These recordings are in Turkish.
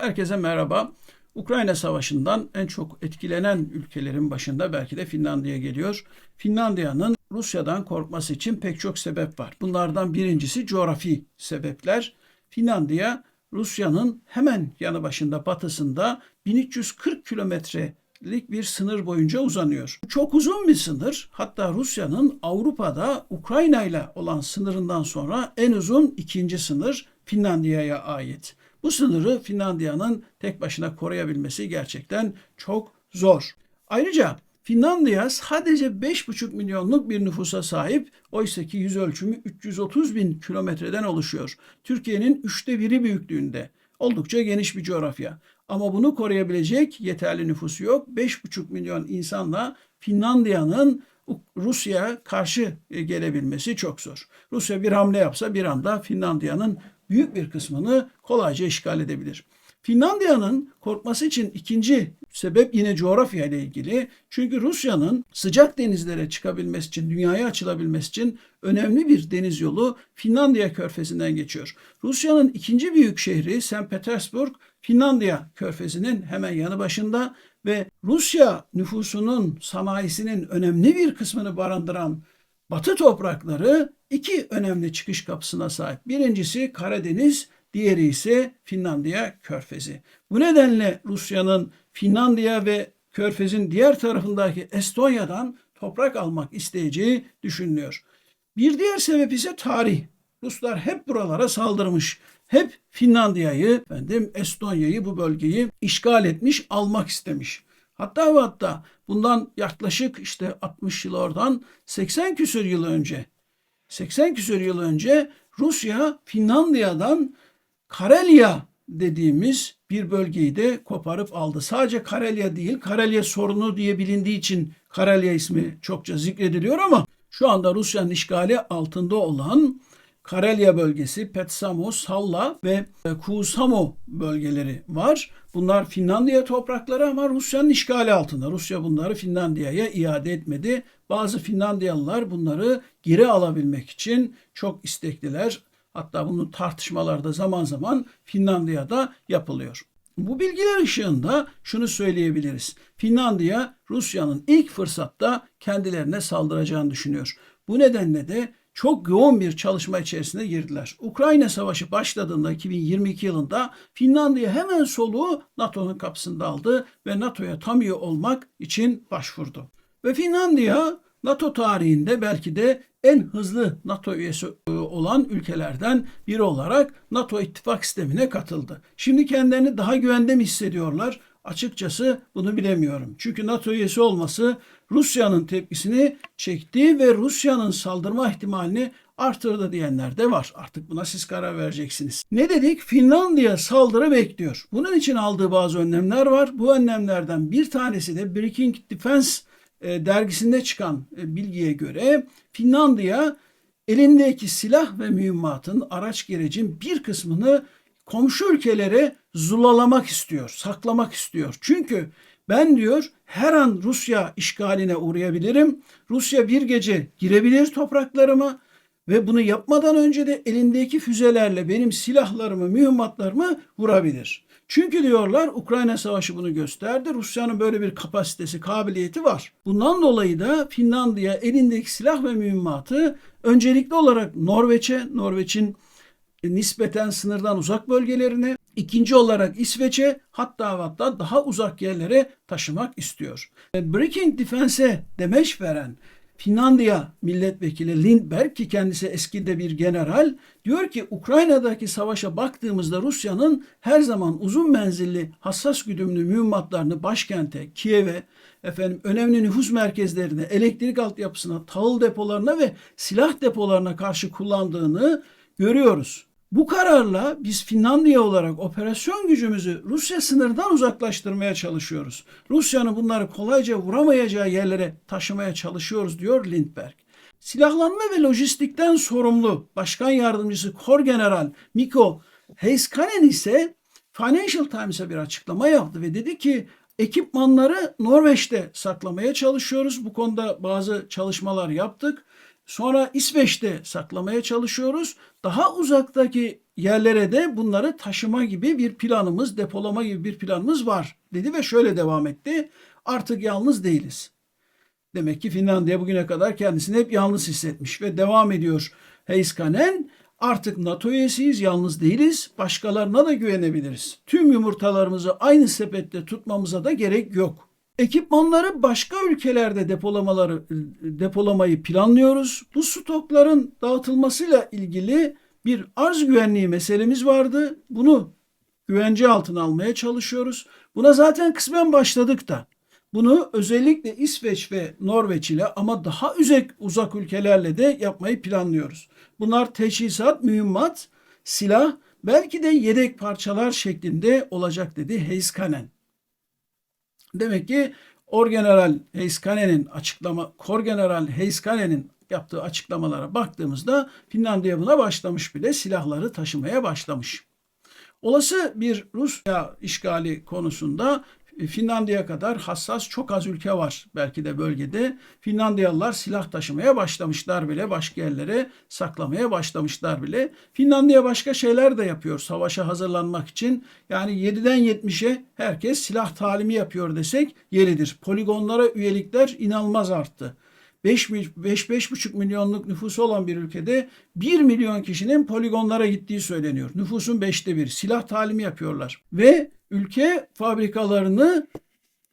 Herkese merhaba. Ukrayna Savaşı'ndan en çok etkilenen ülkelerin başında belki de Finlandiya geliyor. Finlandiya'nın Rusya'dan korkması için pek çok sebep var. Bunlardan birincisi coğrafi sebepler. Finlandiya Rusya'nın hemen yanı başında batısında 1340 kilometrelik bir sınır boyunca uzanıyor. Çok uzun bir sınır. Hatta Rusya'nın Avrupa'da Ukrayna ile olan sınırından sonra en uzun ikinci sınır Finlandiya'ya ait. Bu sınırı Finlandiya'nın tek başına koruyabilmesi gerçekten çok zor. Ayrıca Finlandiya sadece 5,5 milyonluk bir nüfusa sahip. Oysa ki yüz ölçümü 330 bin kilometreden oluşuyor. Türkiye'nin üçte biri büyüklüğünde. Oldukça geniş bir coğrafya. Ama bunu koruyabilecek yeterli nüfusu yok. 5,5 milyon insanla Finlandiya'nın Rusya'ya karşı gelebilmesi çok zor. Rusya bir hamle yapsa bir anda Finlandiya'nın büyük bir kısmını kolayca işgal edebilir. Finlandiya'nın korkması için ikinci sebep yine coğrafya ile ilgili. Çünkü Rusya'nın sıcak denizlere çıkabilmesi için, dünyaya açılabilmesi için önemli bir deniz yolu Finlandiya körfezinden geçiyor. Rusya'nın ikinci büyük şehri St. Petersburg, Finlandiya körfezinin hemen yanı başında ve Rusya nüfusunun sanayisinin önemli bir kısmını barındıran Batı toprakları iki önemli çıkış kapısına sahip. Birincisi Karadeniz, diğeri ise Finlandiya Körfezi. Bu nedenle Rusya'nın Finlandiya ve Körfez'in diğer tarafındaki Estonya'dan toprak almak isteyeceği düşünülüyor. Bir diğer sebep ise tarih. Ruslar hep buralara saldırmış. Hep Finlandiya'yı, efendim Estonya'yı bu bölgeyi işgal etmiş, almak istemiş. Hatta ve hatta bundan yaklaşık işte 60 yıl oradan 80 küsur yıl önce 80 küsur yıl önce Rusya Finlandiya'dan Karelya dediğimiz bir bölgeyi de koparıp aldı. Sadece Karelya değil, Karelya sorunu diye bilindiği için Karelya ismi çokça zikrediliyor ama şu anda Rusya'nın işgali altında olan Karelya bölgesi, Petsamo, Salla ve Kuusamo bölgeleri var. Bunlar Finlandiya toprakları ama Rusya'nın işgali altında. Rusya bunları Finlandiya'ya iade etmedi. Bazı Finlandiyalılar bunları geri alabilmek için çok istekliler. Hatta bunun tartışmalarda zaman zaman Finlandiya'da yapılıyor. Bu bilgiler ışığında şunu söyleyebiliriz. Finlandiya Rusya'nın ilk fırsatta kendilerine saldıracağını düşünüyor. Bu nedenle de çok yoğun bir çalışma içerisine girdiler. Ukrayna Savaşı başladığında 2022 yılında Finlandiya hemen soluğu NATO'nun kapısında aldı ve NATO'ya tam üye olmak için başvurdu. Ve Finlandiya NATO tarihinde belki de en hızlı NATO üyesi e, olan ülkelerden biri olarak NATO ittifak sistemine katıldı. Şimdi kendilerini daha güvende mi hissediyorlar? Açıkçası bunu bilemiyorum. Çünkü NATO üyesi olması Rusya'nın tepkisini çekti ve Rusya'nın saldırma ihtimalini artırdı diyenler de var. Artık buna siz karar vereceksiniz. Ne dedik? Finlandiya saldırı bekliyor. Bunun için aldığı bazı önlemler var. Bu önlemlerden bir tanesi de Breaking Defense e, dergisinde çıkan e, bilgiye göre Finlandiya elindeki silah ve mühimmatın, araç gerecin bir kısmını komşu ülkelere zulalamak istiyor, saklamak istiyor. Çünkü ben diyor her an Rusya işgaline uğrayabilirim. Rusya bir gece girebilir topraklarıma ve bunu yapmadan önce de elindeki füzelerle benim silahlarımı, mühimmatlarımı vurabilir. Çünkü diyorlar Ukrayna Savaşı bunu gösterdi. Rusya'nın böyle bir kapasitesi, kabiliyeti var. Bundan dolayı da Finlandiya elindeki silah ve mühimmatı öncelikli olarak Norveç'e, Norveç'in nispeten sınırdan uzak bölgelerine, ikinci olarak İsveç'e hatta hatta daha uzak yerlere taşımak istiyor. Breaking Defense'e demeç veren Finlandiya milletvekili Lindberg ki kendisi eskide bir general diyor ki Ukrayna'daki savaşa baktığımızda Rusya'nın her zaman uzun menzilli hassas güdümlü mühimmatlarını başkente, Kiev'e, efendim önemli nüfus merkezlerine, elektrik altyapısına, tahıl depolarına ve silah depolarına karşı kullandığını görüyoruz. Bu kararla biz Finlandiya olarak operasyon gücümüzü Rusya sınırdan uzaklaştırmaya çalışıyoruz. Rusya'nın bunları kolayca vuramayacağı yerlere taşımaya çalışıyoruz diyor Lindberg. Silahlanma ve lojistikten sorumlu Başkan Yardımcısı Kor General Mikko Heiskanen ise Financial Times'a bir açıklama yaptı ve dedi ki ekipmanları Norveç'te saklamaya çalışıyoruz. Bu konuda bazı çalışmalar yaptık. Sonra İsveç'te saklamaya çalışıyoruz. Daha uzaktaki yerlere de bunları taşıma gibi bir planımız, depolama gibi bir planımız var dedi ve şöyle devam etti. Artık yalnız değiliz. Demek ki Finlandiya bugüne kadar kendisini hep yalnız hissetmiş ve devam ediyor Heiskanen. Artık NATO üyesiyiz, yalnız değiliz. Başkalarına da güvenebiliriz. Tüm yumurtalarımızı aynı sepette tutmamıza da gerek yok. Ekipmanları başka ülkelerde depolamaları depolamayı planlıyoruz. Bu stokların dağıtılmasıyla ilgili bir arz güvenliği meselemiz vardı. Bunu güvence altına almaya çalışıyoruz. Buna zaten kısmen başladık da. Bunu özellikle İsveç ve Norveç ile ama daha uzak, uzak ülkelerle de yapmayı planlıyoruz. Bunlar teçhizat, mühimmat, silah, belki de yedek parçalar şeklinde olacak dedi Heiskanen. Demek ki Orgeneral Heiskanen'in açıklama, Korgeneral Heiskanen'in yaptığı açıklamalara baktığımızda Finlandiya buna başlamış bile silahları taşımaya başlamış. Olası bir Rusya işgali konusunda Finlandiya kadar hassas çok az ülke var belki de bölgede. Finlandiyalılar silah taşımaya başlamışlar bile, başka yerlere saklamaya başlamışlar bile. Finlandiya başka şeyler de yapıyor savaşa hazırlanmak için. Yani 7'den 70'e herkes silah talimi yapıyor desek yeridir. Poligonlara üyelikler inanılmaz arttı. 5-5,5 milyonluk nüfusu olan bir ülkede 1 milyon kişinin poligonlara gittiği söyleniyor. Nüfusun 5'te bir. Silah talimi yapıyorlar. Ve ülke fabrikalarını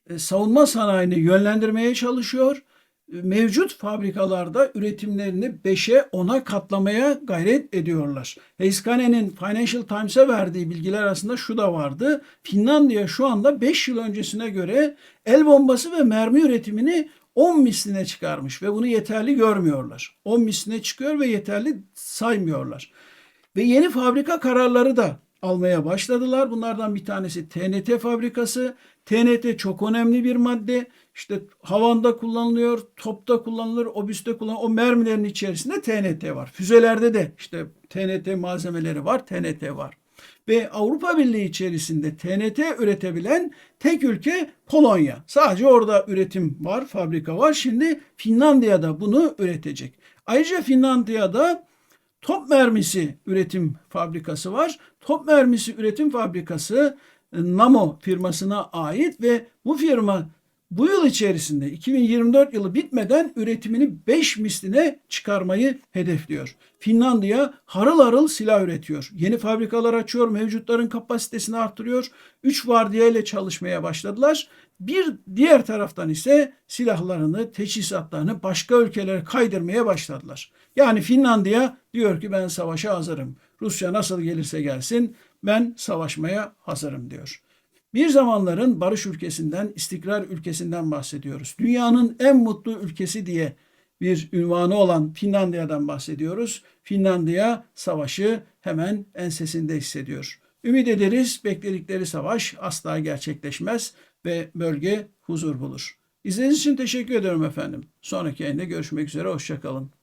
e, savunma sanayine yönlendirmeye çalışıyor. Mevcut fabrikalarda üretimlerini 5'e 10'a katlamaya gayret ediyorlar. Heiskane'nin Financial Times'e verdiği bilgiler arasında şu da vardı. Finlandiya şu anda 5 yıl öncesine göre el bombası ve mermi üretimini 10 misline çıkarmış ve bunu yeterli görmüyorlar. 10 misline çıkıyor ve yeterli saymıyorlar. Ve yeni fabrika kararları da almaya başladılar. Bunlardan bir tanesi TNT fabrikası. TNT çok önemli bir madde. İşte havanda kullanılıyor, topta kullanılır, obüste kullanılır. O mermilerin içerisinde TNT var. Füzelerde de işte TNT malzemeleri var, TNT var. Ve Avrupa Birliği içerisinde TNT üretebilen tek ülke Polonya. Sadece orada üretim var, fabrika var. Şimdi Finlandiya'da bunu üretecek. Ayrıca Finlandiya'da top mermisi üretim fabrikası var. Top mermisi üretim fabrikası Namo firmasına ait ve bu firma bu yıl içerisinde 2024 yılı bitmeden üretimini 5 misline çıkarmayı hedefliyor. Finlandiya harıl harıl silah üretiyor. Yeni fabrikalar açıyor, mevcutların kapasitesini arttırıyor. 3 vardiya ile çalışmaya başladılar. Bir diğer taraftan ise silahlarını, teçhizatlarını başka ülkelere kaydırmaya başladılar. Yani Finlandiya diyor ki ben savaşa hazırım. Rusya nasıl gelirse gelsin ben savaşmaya hazırım diyor. Bir zamanların barış ülkesinden, istikrar ülkesinden bahsediyoruz. Dünyanın en mutlu ülkesi diye bir ünvanı olan Finlandiya'dan bahsediyoruz. Finlandiya savaşı hemen ensesinde hissediyor. Ümit ederiz bekledikleri savaş asla gerçekleşmez ve bölge huzur bulur. İzlediğiniz için teşekkür ederim efendim. Sonraki yayında görüşmek üzere. Hoşçakalın.